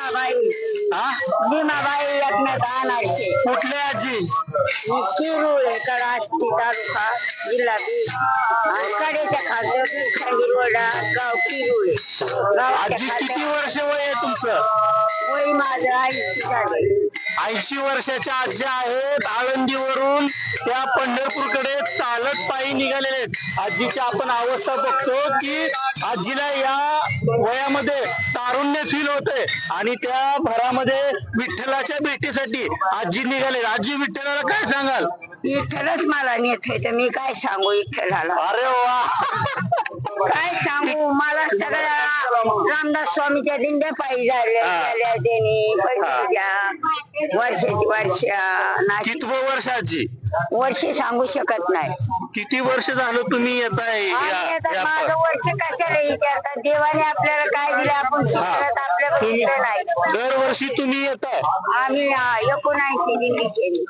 हा? भीमाबाई एकनाथ आणायचे. कुठले आजी? किरूळ कराष्टी तालुका जिल्हा बीड. आणि कडेच्या खालचं बीड रोडा गाव किरूळ आजी किती वर्ष वय आहे तुमचं? वय माझं आईची झाली ऐंशी वर्षाच्या आजी आहेत. आळंदीवरून त्या पंढरपूरकडे चालत पायी निघालेले आहेत. आजीची आपण अवस्था बघतो की आजीला या वयामध्ये तारुण्य फील होते आणि त्या भरामध्ये विठ्ठलाच्या भेटीसाठी आजी निघाले आजी विठ्ठलाला काय सांगाल? विठ्ठलच मला नेत तर मी काय सांगू विठ्ठलाला? अरे वा. काय सांगू? मला सगळ्या रामदास स्वामीच्या दिंड्या पायी झाल्या त्यांनी. पैशाच्या वर्षाची वर्ष नाशिक कितवं वर्ष आजी वर्षे सांगू शकत नाही. किती वर्ष झालं तुम्ही येत आहे आणि आता माझं वर्ष कशाला विचारतात देवाने आपल्याला काय दिलं आपण दिलं नाही. दरवर्षी तुम्ही येत आम्ही एकोणऐंशी दिंडी केली.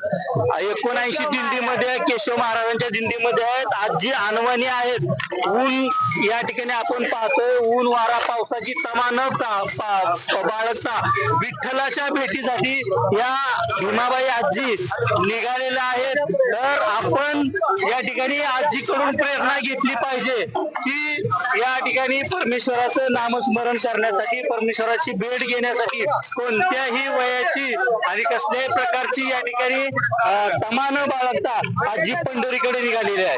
एकोणऐंशी दिंडीमध्ये केशव महाराजांच्या दिंडीमध्ये आहेत. आजी अनवाणी आहेत. ऊन या ठिकाणी आपण पाहतोय. ऊन वारा पावसाची तमा न पा- पा- बाळगता विठ्ठलाच्या भेटीसाठी या भीमाबाई आजी निघालेल्या आहेत. तर आपण या ठिकाणी आजीकडून प्रेरणा घेतली पाहिजे की या ठिकाणी परमेश्वराचं नामस्मरण करण्यासाठी परमेश्वराची भेट घेण्यासाठी कोणत्याही वयाची आणि कसल्याही प्रकारची या ठिकाणी अं, तमा न बाळगता आजी पंढरीकडे निघालेली आहे.